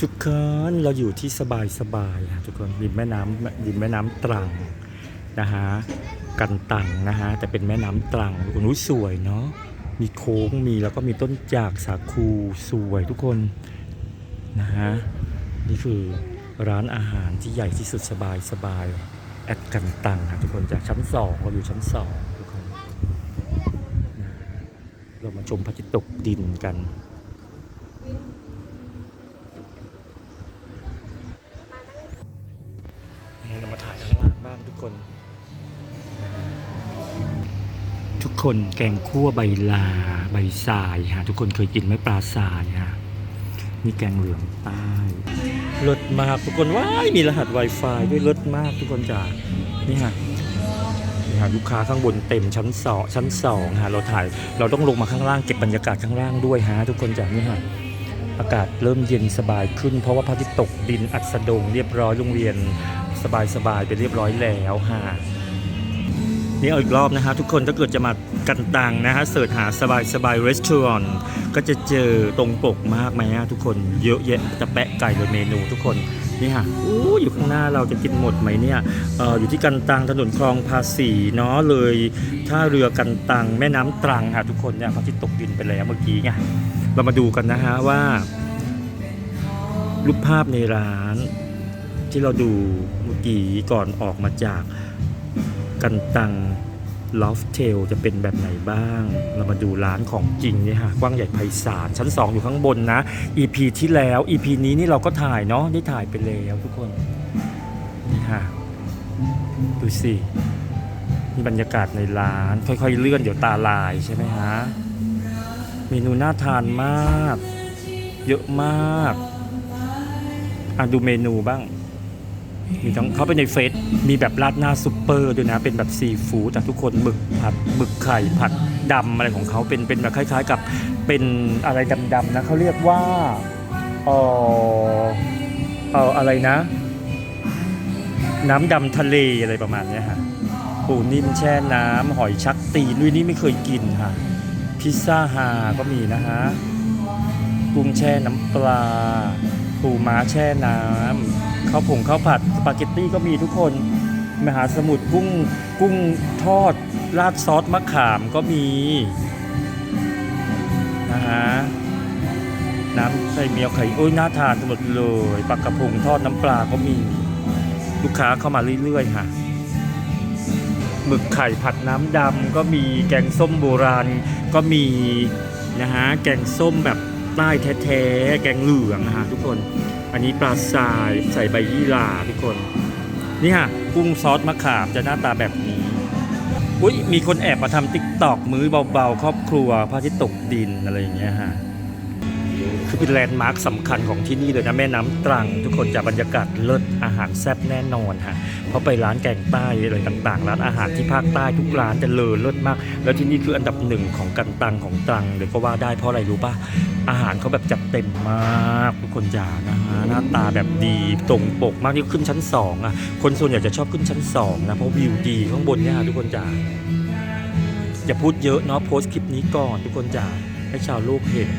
ทุกคนเราอยู่ที่สบายสบายๆอะทุกคนริมแม่น้ำริมแม่น้ำตรังนะฮะกันตังนะฮะแต่เป็นแม่น้ำตรังทุกคนอุ๊ยสวยเนาะมีโค้งมีแล้วก็มีต้นจากสาคูสวยทุกคนนะฮะนี่คือร้านอาหารที่ใหญ่ที่สุดสบายสบายแอดกันตังค่ะทุกคนจากชั้นสองเราอยู่ชั้นสองทุกคนนะะเรามาชมพระอาทิตย์ตกดินกัน บ้างทุกคน ทุกคนแกงคั่วใบลาใบสายฮะทุกคนเคยกินไหมปลาสายฮะนี่แกงเหลืองใต้รสมากทุกคนว้ายมีรหัส Wi-Fi ด้วยรสมากทุกคนจ้านี่ฮะนี่ฮะลูกค้าข้างบนเต็มชั้นสองชั้นสองฮะเราถ่ายเราต้องลงมาข้างล่างเก็บบรรยากาศข้างล่างด้วยฮะทุกคนจ้านี่ฮะอากาศเริ่มเย็นสบายขึ้น เพราะว่าพระอาทิตย์ตกดินอัสดงเรียบร้อยโรงเรียน สบายๆไปเรียบร้อยแล้วฮะนี่เอาอีกรอบนะฮะทุกคนถ้าเกิดจะมากันตังนะฮะเสิร์ชหาสบายสบายรีสอร์ทก็จะเจอตรงปกมากไหมฮะทุกคนเยอะแยะจะแปะไก่เลยเมนูทุกคนนี่ฮะอู้อยู่ข้างหน้าเราจะกินหมดไหมเนี่ยเอออยู่ที่กันตังถนนคลองภาษีเนาะเลยท่าเรือกันตังแม่น้ำตรังฮะทุกคนเนี่ยพระอาทิตย์ตกดินไปแล้วเมื่อกี้ไงเรามาดูกันนะฮะว่า รูปภาพในร้าน ที่เราดูเมื่อกี้ก่อนออกมาจากกันตังลอฟเทลจะเป็นแบบไหนบ้าง เรามาดูร้านของจริงเนี่ยฮะกว้างใหญ่ไพศาลชั้น 2 อยู่ข้างบนนะ EP ที่แล้ว EP นี้นี่เราก็ถ่ายเนาะได้ถ่ายไปแล้วทุกคนนี่ฮะดูสินี่บรรยากาศในร้าน ค่อยๆเลื่อนเดี๋ยวตาลายใช่ไหมฮะเมนูน่าทานมาก เยอะมากอะดูเมนูบ้าง มีทั้งเข้าไปในเฟซมีแบบราดหน้าซุปเปอร์ด้วยนะ เป็นแบบซีฟู้ดแต่ทุกคนหมึกผัดหมึกไข่ผัดดำอะไรของเขาเป็นเป็นแบบคล้าย ๆ กับเป็นอะไรดำๆนะเขาเรียกว่าเออเอออะไรนะ น้ำดำทะเลอะไรประมาณนี้ฮะปูนิ่มแช่น้ำหอยชักตีนด้วยนี่ไม่เคยกินค่ะพิซซ่าฮาก็มีนะฮะกุ้งแช่น้ำปลาปูม้าแช่น้ำ ข้าวผงข้าวผัดสปาเกตตี้ก็มีทุกคนมหาสมุทรกุ้งกุ้งทอด ราดซอสมะขามก็มีนะฮะน้ำใส่เมียวไข่โอ้ยน่าทานหมดเลยปลากระพงทอดน้ำปลาก็มีลูกค้าเข้ามาเรื่อยๆค่ะหมึกไข่ผัดน้ำดำก็มีแกงส้มโบราณก็มีนะฮะแกงส้มแบบใต้แท้ๆแกงเหลืองนะฮะทุกคน อันนี้ปลาทรายใส่ใบยี่หร่าทุกคน นี่ค่ะกุ้งซอสมะขามจะหน้าตาแบบนี้ อุ้ยมีคนแอบมาทำติ๊กตอกมื้อเบาๆ ครอบครัวพระอาที่ตกดินอะไรอย่างเงี้ยฮะ คือเป็นแลนด์มาร์คสำคัญของที่นี่เลยนะแม่น้ำตรัง ทุกคนจะบรรยากาศเลิศอาหารแซ่บแน่นอนฮะเพราะไปร้านแกงใต้อะไรต่างๆ ร้านอาหารที่ภาคใต้ทุกร้านจะเลอเลิศมาก แล้วที่นี่คืออันดับหนึ่งของกันตังของตรังเลยก็ว่าได้เพราะอะไรรู้ป่ะอาหารเขาแบบจัดเต็มมากทุกคนจ๋านะฮะหน้าตาแบบดีตรงปกมากที่ขึ้นชั้นสองอะคนส่วนใหญ่จะชอบขึ้นชั้นสองนะเพราะวิวดีข้างบนเนี่ยฮะทุกคนจ๋าอย่าพูดเยอะเนาะโพสต์คลิปนี้ก่อนทุกคนจ๋าให้ชาวโลกเห็น